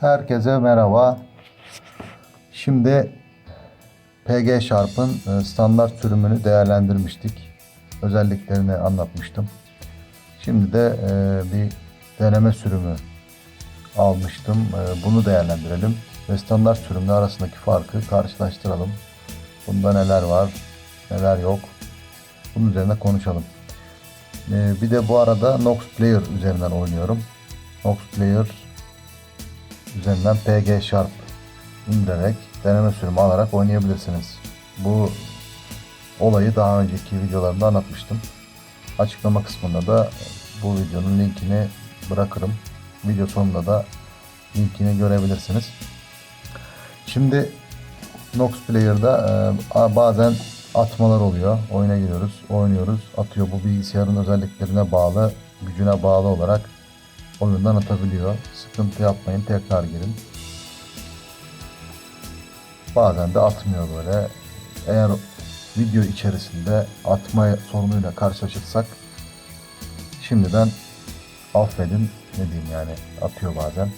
Herkese merhaba. Şimdi PG Sharp'ın e, standart sürümünü değerlendirmiştik. Özelliklerini anlatmıştım. Şimdi de e, bir deneme sürümü almıştım. E, Bunu değerlendirelim ve standart sürümle arasındaki farkı karşılaştıralım. Bunda neler var, neler yok. Bunun üzerine konuşalım. Bir de bu arada Nox Player üzerinden oynuyorum. Nox Player üzerinden PG Sharp indirerek deneme sürümü alarak oynayabilirsiniz. Bu olayı daha önceki videolarımda anlatmıştım. Açıklama kısmında da bu videonun linkini bırakırım. Video sonunda da linkini görebilirsiniz. Şimdi Nox Player'da e, bazen atmalar oluyor. Oyuna giriyoruz, oynuyoruz, atıyor. Bu bilgisayarın özelliklerine bağlı, gücüne bağlı olarak oyundan atabiliyor. Sıkıntı yapmayın, tekrar girin. Bazen de atmıyor böyle. Eğer video içerisinde atma sorunuyla karşılaşırsak şimdiden affedin ne diyeyim yani atıyor bazen.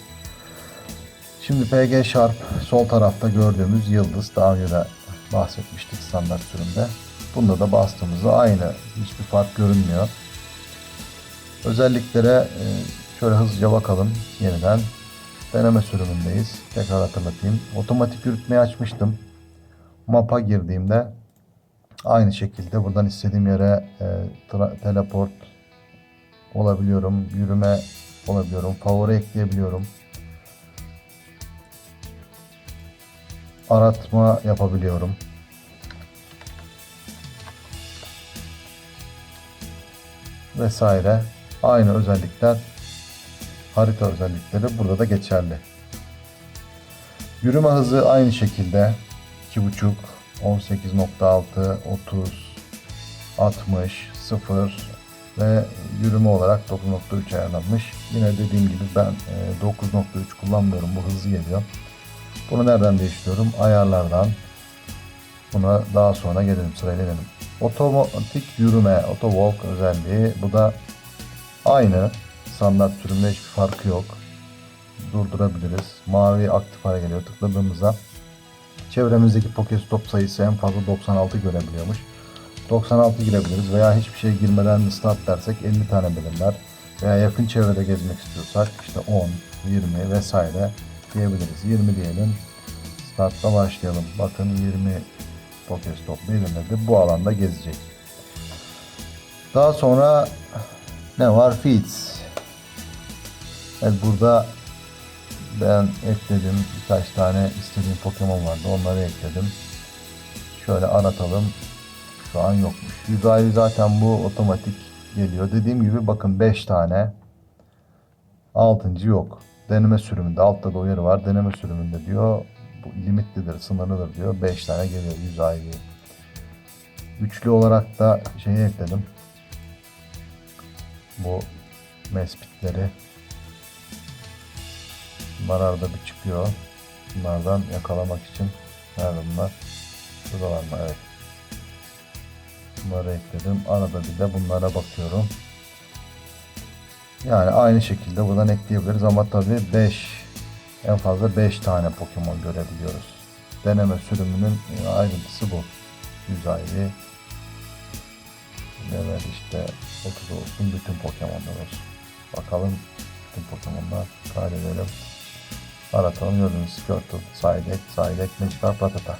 Şimdi PG Sharp sol tarafta gördüğümüz yıldız daha önce de bahsetmiştik standart sürümde. Bunda da bastığımızda aynı hiçbir fark görünmüyor. Özelliklere e, şöyle hızlıca bakalım yeniden. Deneme sürümündeyiz. Tekrar hatırlatayım. Otomatik yürütmeyi açmıştım. Map'a girdiğimde aynı şekilde buradan istediğim yere e, teleport olabiliyorum. Yürüme olabiliyorum. Favori ekleyebiliyorum. Aratma yapabiliyorum. Vesaire. Aynı özellikler harita özellikleri burada da geçerli. Yürüme hızı aynı şekilde 2.5, 18.6, 30, 60, 0 ve yürüme olarak 9.3 ayarlanmış. Yine dediğim gibi ben e, 9.3 kullanmıyorum. Bu hızlı geliyor. Bunu nereden değiştiriyorum? Ayarlardan. Buna daha sonra gelelim sırayla gelelim. Otomatik yürüme, auto özelliği. Bu da aynı. Standart sürümde hiçbir farkı yok. Durdurabiliriz. Mavi aktif hale geliyor. Tıkladığımızda çevremizdeki Pokestop sayısı en fazla 96 görebiliyormuş. 96 girebiliriz veya hiçbir şey girmeden start dersek 50 tane belirler. Veya yakın çevrede gezmek istiyorsak işte 10, 20 vesaire diyebiliriz. 20 diyelim. Startla başlayalım. Bakın 20 Pokestop belirledi. Bu alanda gezecek. Daha sonra ne var? Feeds. Evet burada ben ekledim. Birkaç tane istediğim Pokemon vardı. Onları ekledim. Şöyle aratalım. Şu an yokmuş. Yüz zaten bu otomatik geliyor. Dediğim gibi bakın 5 tane. 6. yok. Deneme sürümünde. Altta da uyarı var. Deneme sürümünde diyor. Bu limitlidir, sınırlıdır diyor. 5 tane geliyor 100 IV. Üçlü olarak da şeyi ekledim. Bu mespitleri. Bunlar arada bir çıkıyor. Bunlardan yakalamak için nerede bunlar? Şuradalar mı? Evet. Bunları ekledim. Arada bir de bunlara bakıyorum. Yani aynı şekilde buradan ekleyebiliriz ama tabii 5 en fazla 5 tane Pokemon görebiliyoruz. Deneme sürümünün ayrıntısı bu. 100 ayrı. Level işte 30 olsun bütün Pokemon'lar olsun. Bakalım bütün Pokemon'lar kaydedelim. Aratalım gördüğünüz Squirtle, Psyduck, Psyduck, Magikarp, Rattata.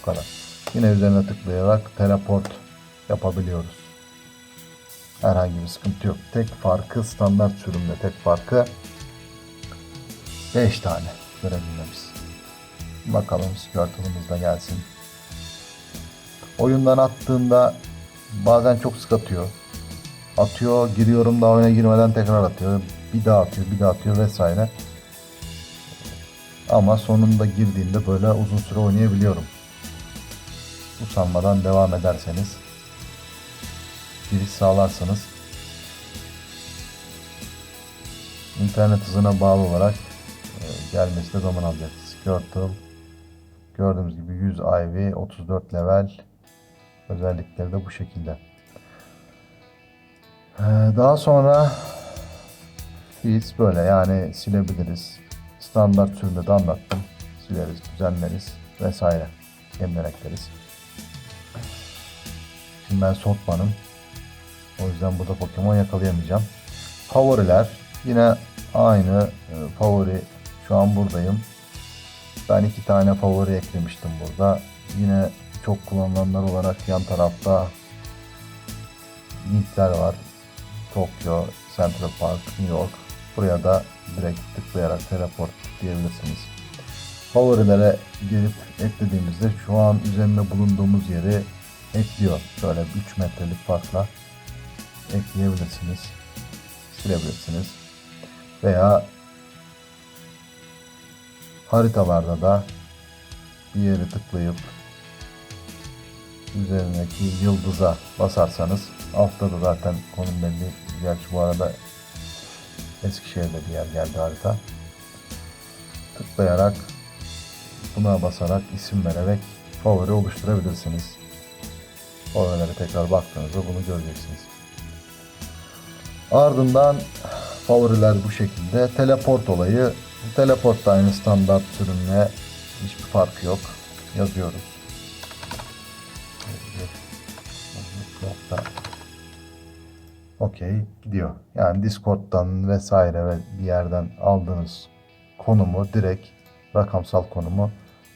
Bu kadar. Yine üzerine tıklayarak teleport yapabiliyoruz. Herhangi bir sıkıntı yok. Tek farkı standart sürümde tek farkı 5 tane görebilmemiz. Bakalım Squirtle'ımız da gelsin. Oyundan attığında bazen çok sık atıyor. Atıyor, giriyorum daha oyuna girmeden tekrar atıyor. Bir daha atıyor, bir daha atıyor vesaire. Ama sonunda girdiğinde böyle uzun süre oynayabiliyorum. Usanmadan devam ederseniz giriş sağlarsanız internet hızına bağlı olarak e, gelmesi de zaman alacak. Squirtle gördüğümüz gibi 100 IV 34 level özellikleri de bu şekilde. E, Daha sonra Feeds böyle yani silebiliriz. Standart sürümde de anlattım. Sileriz, düzenleriz vesaire. Yeniden. Şimdi ben Sotman'ım. O yüzden burada Pokemon yakalayamayacağım. Favoriler yine aynı e, favori. Şu an buradayım. Ben iki tane favori eklemiştim burada. Yine çok kullanılanlar olarak yan tarafta linkler var. Tokyo, Central Park, New York. Buraya da direkt tıklayarak teleport diyebilirsiniz. Favorilere gelip eklediğimizde şu an üzerinde bulunduğumuz yeri ekliyor. Şöyle 3 metrelik farkla ekleyebilirsiniz. Silebilirsiniz. Veya haritalarda da bir yeri tıklayıp üzerindeki yıldıza basarsanız altta da zaten konum belli. Gerçi bu arada Eskişehir'de bir yer geldi harita. Tıklayarak buna basarak isim vererek favori oluşturabilirsiniz. Favorilere tekrar baktığınızda bunu göreceksiniz. Ardından favoriler bu şekilde. Teleport olayı. Teleport da aynı standart sürümle hiçbir farkı yok. Yazıyoruz. Nokta. Okey gidiyor. Yani Discord'dan vesaire ve bir yerden aldığınız konumu direkt rakamsal konumu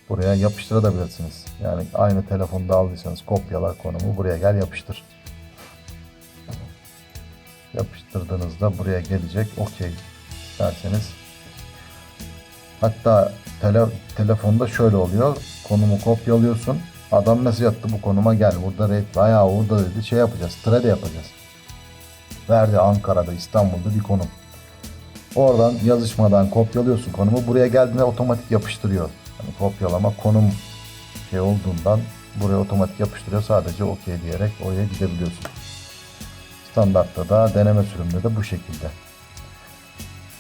buraya yapıştırabilirsiniz. Yani aynı telefonda aldıysanız kopyala konumu buraya gel yapıştır. Yapıştırdığınızda buraya gelecek. Okey derseniz. Hatta tele, telefonda şöyle oluyor. Konumu kopyalıyorsun. Adam nasıl yattı bu konuma gel. Burada rate bayağı orada dedi şey yapacağız. Trade yapacağız. Verdi Ankara'da İstanbul'da bir konum. Oradan yazışmadan kopyalıyorsun konumu. Buraya geldiğinde otomatik yapıştırıyor. Yani kopyalama konum şey olduğundan buraya otomatik yapıştırıyor. Sadece okey diyerek oraya gidebiliyorsun. Standartta da deneme sürümünde de bu şekilde.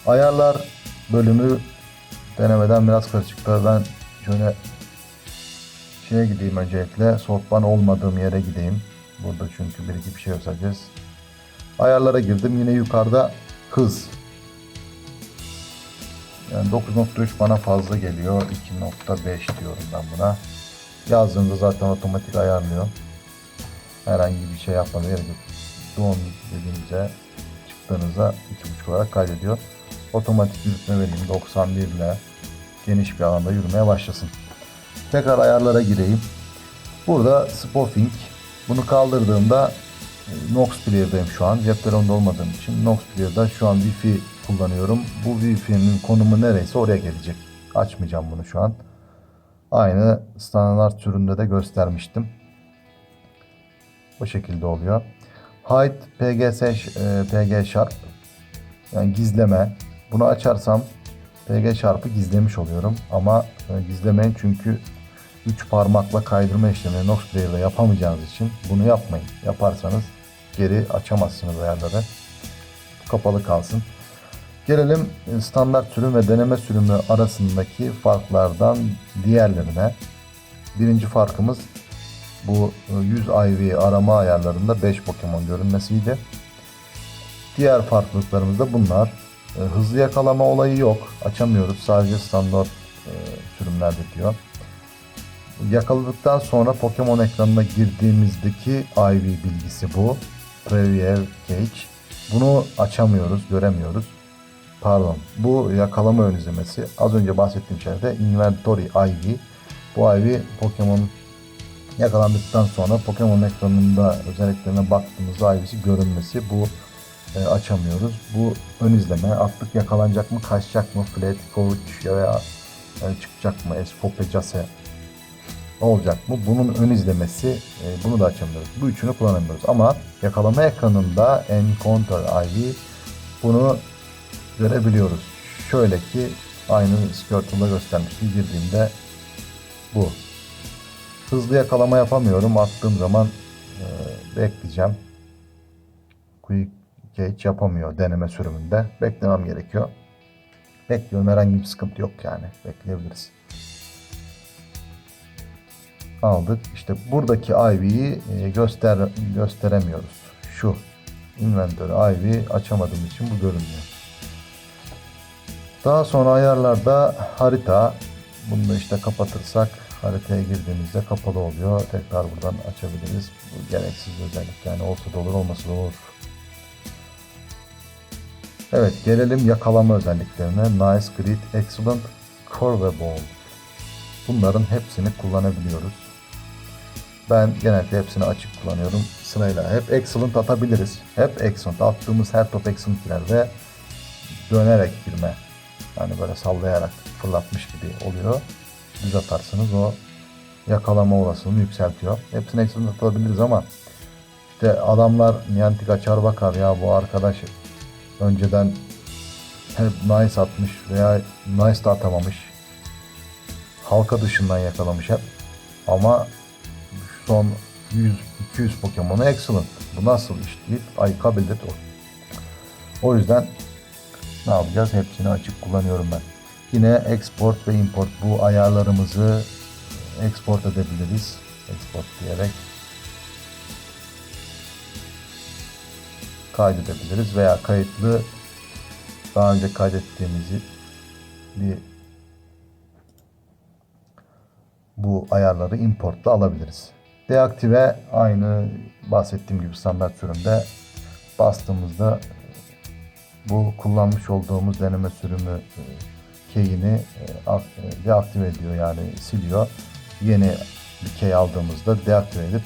Ayarlar bölümü denemeden biraz karışıktı. Ben şöyle şeye gideyim öncelikle. Softban olmadığım yere gideyim. Burada çünkü bir iki bir şey göstereceğiz. Ayarlara girdim. Yine yukarıda hız. Yani 9.3 bana fazla geliyor. 2.5 diyorum ben buna. Yazdığımda zaten otomatik ayarlıyor. Herhangi bir şey yapmana gerek yok. Doğum dediğinizde çıktığınızda 2.5 olarak kaydediyor. Otomatik yürütme vereyim 91 ile geniş bir alanda yürümeye başlasın. Tekrar ayarlara gireyim. Burada Spoofing. Bunu kaldırdığımda Nox Player'dayım şu an. Cep telefonunda olmadığım için Nox Player'da şu an Wi-Fi kullanıyorum. Bu Wi-Fi'nin konumu nereyse oraya gelecek. Açmayacağım bunu şu an. Aynı standart türünde de göstermiştim. Bu şekilde oluyor. Hide PGS PG Sharp yani gizleme. Bunu açarsam PG Sharp'ı gizlemiş oluyorum ama e, gizlemeyin çünkü 3 parmakla kaydırma işlemini Nox Player'da yapamayacağınız için bunu yapmayın. Yaparsanız geri açamazsınız ayarları. Kapalı kalsın. Gelelim e, standart sürüm ve deneme sürümü arasındaki farklardan diğerlerine. Birinci farkımız bu e, 100 IV arama ayarlarında 5 Pokemon görünmesiydi. Diğer farklılıklarımız da bunlar. E, Hızlı yakalama olayı yok. Açamıyoruz. Sadece standart e, sürümlerde diyor. Yakaladıktan sonra Pokemon ekranına girdiğimizdeki IV bilgisi bu. Preview Cage. Bunu açamıyoruz, göremiyoruz. Pardon. Bu yakalama ön izlemesi. Az önce bahsettiğim şeyde Inventory IV. Bu IV Pokemon yakalandıktan sonra Pokemon ekranında özelliklerine baktığımızda IV'si görünmesi. Bu e, açamıyoruz. Bu ön izleme. Atlık yakalanacak mı, kaçacak mı, flat, coach veya e, çıkacak mı, escope, case olacak mı? Bunun ön izlemesi e, bunu da açamıyoruz. Bu üçünü kullanamıyoruz. Ama yakalama ekranında Encounter IV bunu görebiliyoruz. Şöyle ki aynı Squirtle'da göstermiştim. Girdiğimde bu. Hızlı yakalama yapamıyorum. Attığım zaman e, bekleyeceğim. Quick Cage yapamıyor deneme sürümünde. Beklemem gerekiyor. Bekliyorum. Herhangi bir sıkıntı yok yani. Bekleyebiliriz aldık. İşte buradaki IV'yi e, göster gösteremiyoruz. Şu inventory IV açamadığım için bu görünmüyor. Daha sonra ayarlarda harita. Bunu da işte kapatırsak haritaya girdiğimizde kapalı oluyor. Tekrar buradan açabiliriz. Bu gereksiz özellik yani olsa da olur olmasa da olur. Evet gelelim yakalama özelliklerine. Nice, Great, Excellent, Curveball. Bunların hepsini kullanabiliyoruz. Ben genelde hepsini açık kullanıyorum. Sırayla hep excellent atabiliriz. Hep excellent. Attığımız her top excellent girer dönerek girme. Yani böyle sallayarak fırlatmış gibi oluyor. Düz atarsınız o yakalama olasılığını yükseltiyor. Hepsini excellent atabiliriz ama işte adamlar Niantic açar bakar ya bu arkadaş önceden hep nice atmış veya nice da atamamış. Halka dışından yakalamış hep. Ama son 100-200 Pokemon'u excellent. Bu nasıl iş deyip ayıkabilir o. O yüzden ne yapacağız? Hepsini açık kullanıyorum ben. Yine export ve import bu ayarlarımızı export edebiliriz. Export diyerek kaydedebiliriz veya kayıtlı daha önce kaydettiğimizi bir bu ayarları importla alabiliriz. Deaktive aynı bahsettiğim gibi standart sürümde bastığımızda bu kullanmış olduğumuz deneme sürümü e, keyini e, e, deaktive ediyor yani siliyor. Yeni bir key aldığımızda deaktive edip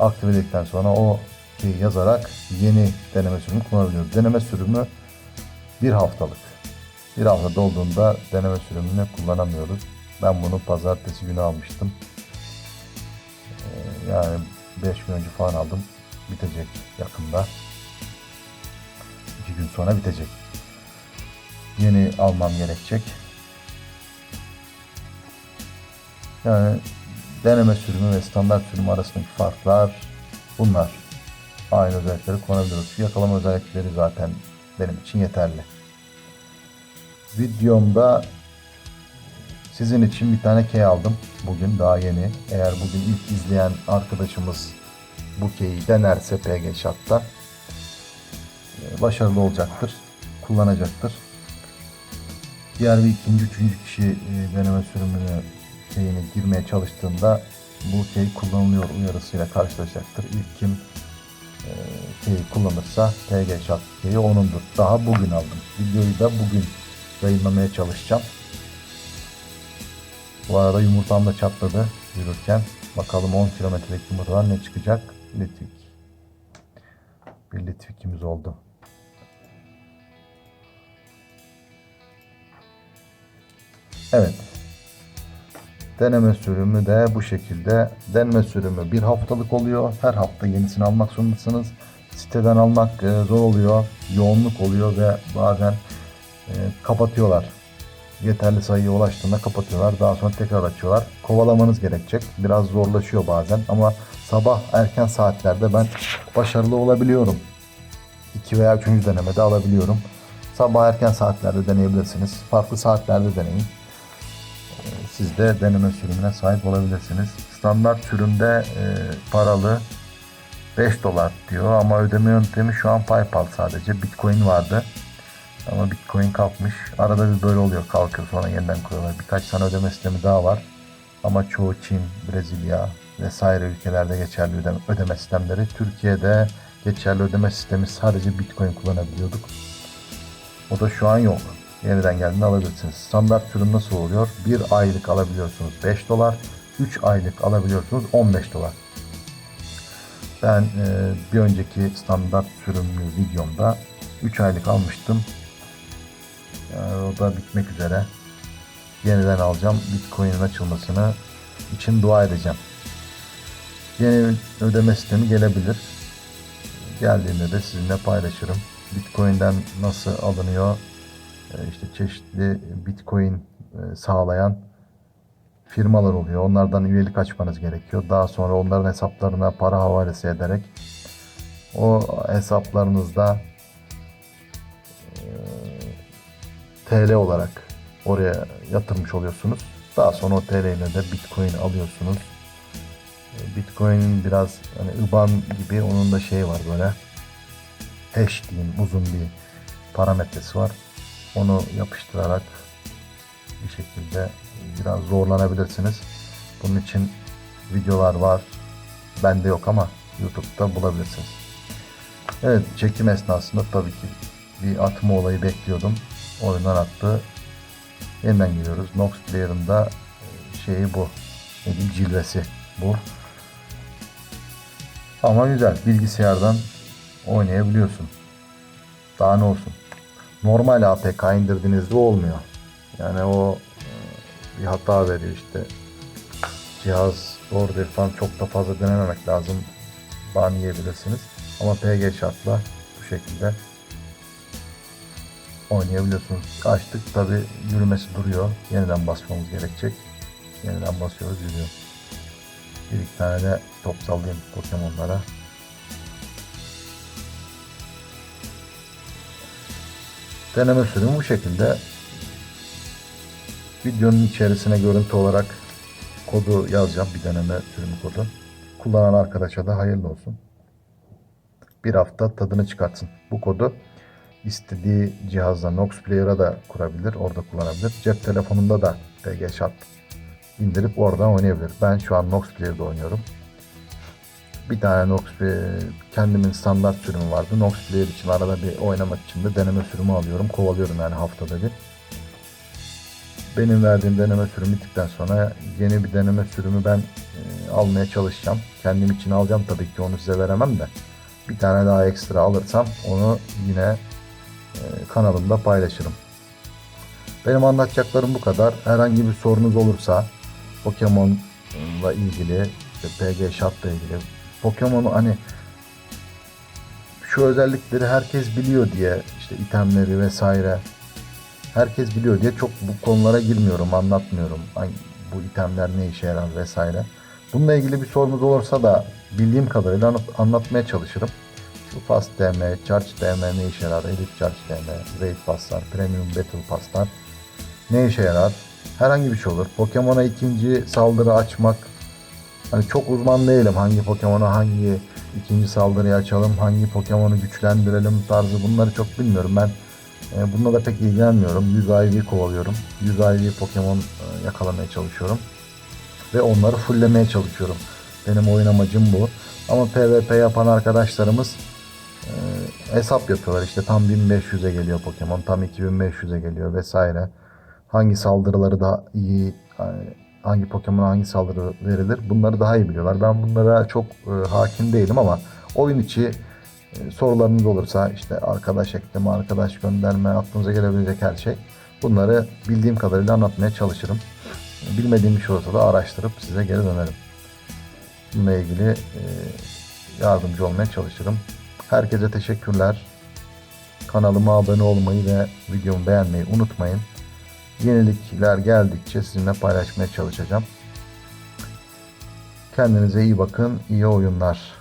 aktive edildikten sonra o keyi yazarak yeni deneme sürümü kullanabiliyoruz. Deneme sürümü bir haftalık. Bir hafta dolduğunda deneme sürümünü kullanamıyoruz. Ben bunu pazartesi günü almıştım. Yani 5 gün önce falan aldım. Bitecek yakında. 2 gün sonra bitecek. Yeni almam gerekecek. Yani deneme sürümü ve standart sürümü arasındaki farklar bunlar. Aynı özellikleri kullanabiliyoruz. Yakalama özellikleri zaten benim için yeterli. Videomda sizin için bir tane key aldım. Bugün daha yeni. Eğer bugün ilk izleyen arkadaşımız bu key'i denerse PG Shot'ta e, başarılı olacaktır. Kullanacaktır. Diğer bir ikinci, üçüncü kişi e, deneme sürümünü key'ine girmeye çalıştığında bu key kullanılıyor uyarısıyla karşılaşacaktır. İlk kim e, key'i kullanırsa PG Shot key'i onundur. Daha bugün aldım. Videoyu da bugün yayınlamaya çalışacağım. Bu arada yumurtam da çatladı yürürken. Bakalım 10 kilometrelik yumurtadan ne çıkacak? Litvik. Bir Litvik'imiz oldu. Evet. Deneme sürümü de bu şekilde. Deneme sürümü bir haftalık oluyor. Her hafta yenisini almak zorundasınız. Siteden almak e, zor oluyor. Yoğunluk oluyor ve bazen e, kapatıyorlar. Yeterli sayıya ulaştığında kapatıyorlar. Daha sonra tekrar açıyorlar. Kovalamanız gerekecek. Biraz zorlaşıyor bazen ama sabah erken saatlerde ben başarılı olabiliyorum. 2 veya 3. denemede alabiliyorum. Sabah erken saatlerde deneyebilirsiniz. Farklı saatlerde deneyin. Ee, Siz de deneme sürümüne sahip olabilirsiniz. Standart sürümde e, paralı 5 dolar diyor ama ödeme yöntemi şu an PayPal sadece. Bitcoin vardı. Ama Bitcoin kalkmış. Arada bir böyle oluyor kalkıyor sonra yeniden kuruyorlar. Birkaç tane ödeme sistemi daha var. Ama çoğu Çin, Brezilya vesaire ülkelerde geçerli ödeme, ödeme sistemleri. Türkiye'de geçerli ödeme sistemi sadece Bitcoin kullanabiliyorduk. O da şu an yok. Yeniden geldiğinde alabilirsiniz. Standart sürüm nasıl oluyor? Bir aylık alabiliyorsunuz 5 dolar. 3 aylık alabiliyorsunuz 15 dolar. Ben e, bir önceki standart sürümlü videomda 3 aylık almıştım. Yani o da bitmek üzere. Yeniden alacağım. Bitcoin'in açılmasını için dua edeceğim. Yeni ödeme sistemi gelebilir. Geldiğinde de sizinle paylaşırım. Bitcoin'den nasıl alınıyor? Ee, işte çeşitli Bitcoin e, sağlayan firmalar oluyor. Onlardan üyelik açmanız gerekiyor. Daha sonra onların hesaplarına para havalesi ederek o hesaplarınızda TL olarak oraya yatırmış oluyorsunuz. Daha sonra o TL ile de Bitcoin alıyorsunuz. E, Bitcoin'in biraz hani IBAN gibi onun da şey var böyle hash diyeyim uzun bir parametresi var. onu yapıştırarak bir şekilde biraz zorlanabilirsiniz. Bunun için videolar var. Bende yok ama YouTube'da bulabilirsiniz. Evet çekim esnasında tabii ki bir atma olayı bekliyordum. Oyundan attı. Yeniden giriyoruz. Nox Player'ın da e, şeyi bu. Ne diyeyim cilvesi bu. Ama güzel. Bilgisayardan oynayabiliyorsun. Daha ne olsun. Normal APK indirdiğinizde olmuyor. Yani o e, bir hata veriyor işte. Cihaz doğrudur falan çok da fazla denememek lazım. Ban yiyebilirsiniz. Ama PG şartla bu şekilde oynayabiliyorsunuz. Açtık tabi yürümesi duruyor. Yeniden basmamız gerekecek. Yeniden basıyoruz yürüyor. Bir iki tane de top sallayayım Pokemon'lara. Deneme sürümü bu şekilde. Videonun içerisine görüntü olarak kodu yazacağım. Bir deneme sürümü kodu. Kullanan arkadaşa da hayırlı olsun. Bir hafta tadını çıkartsın. Bu kodu istediği cihazda Nox Player'a da kurabilir. Orada kullanabilir. Cep telefonunda da PG Shop indirip oradan oynayabilir. Ben şu an Nox Player'da oynuyorum. Bir tane Nox kendimin standart sürümü vardı. Nox Player için arada bir oynamak için de deneme sürümü alıyorum. Kovalıyorum yani haftada bir. Benim verdiğim deneme sürümü bittikten sonra yeni bir deneme sürümü ben e, almaya çalışacağım. Kendim için alacağım tabii ki onu size veremem de. Bir tane daha ekstra alırsam onu yine kanalımda paylaşırım. Benim anlatacaklarım bu kadar. Herhangi bir sorunuz olursa Pokemon'la ilgili, PG Shop'la ilgili Pokemon'u hani şu özellikleri herkes biliyor diye işte itemleri vesaire herkes biliyor diye çok bu konulara girmiyorum, anlatmıyorum. Bu itemler ne işe yarar vesaire. Bununla ilgili bir sorunuz olursa da bildiğim kadarıyla anlat- anlatmaya çalışırım. Şu Fast DM, Charge DM ne işe yarar? Elite Charge DM, Raid Pass'lar, Premium Battle Pass'lar ne işe yarar? Herhangi bir şey olur. Pokemon'a ikinci saldırı açmak Hani çok uzman değilim. Hangi Pokemon'a hangi ikinci saldırıyı açalım, hangi Pokemon'u güçlendirelim tarzı bunları çok bilmiyorum. Ben e, bununla da pek ilgilenmiyorum. 100 IV kovalıyorum. 100 IV Pokemon e, yakalamaya çalışıyorum. Ve onları fulllemeye çalışıyorum. Benim oyun amacım bu. Ama PvP yapan arkadaşlarımız hesap yapıyorlar. İşte tam 1500'e geliyor Pokemon, tam 2500'e geliyor vesaire. Hangi saldırıları daha iyi, yani hangi Pokemon'a hangi saldırı verilir bunları daha iyi biliyorlar. Ben bunlara çok e, hakim değilim ama oyun içi e, sorularınız olursa işte arkadaş ekleme, arkadaş gönderme, aklınıza gelebilecek her şey. Bunları bildiğim kadarıyla anlatmaya çalışırım. Bilmediğim bir şey olursa da araştırıp size geri dönerim. Bununla ilgili e, yardımcı olmaya çalışırım. Herkese teşekkürler. Kanalıma abone olmayı ve videomu beğenmeyi unutmayın. Yenilikler geldikçe sizinle paylaşmaya çalışacağım. Kendinize iyi bakın. iyi oyunlar.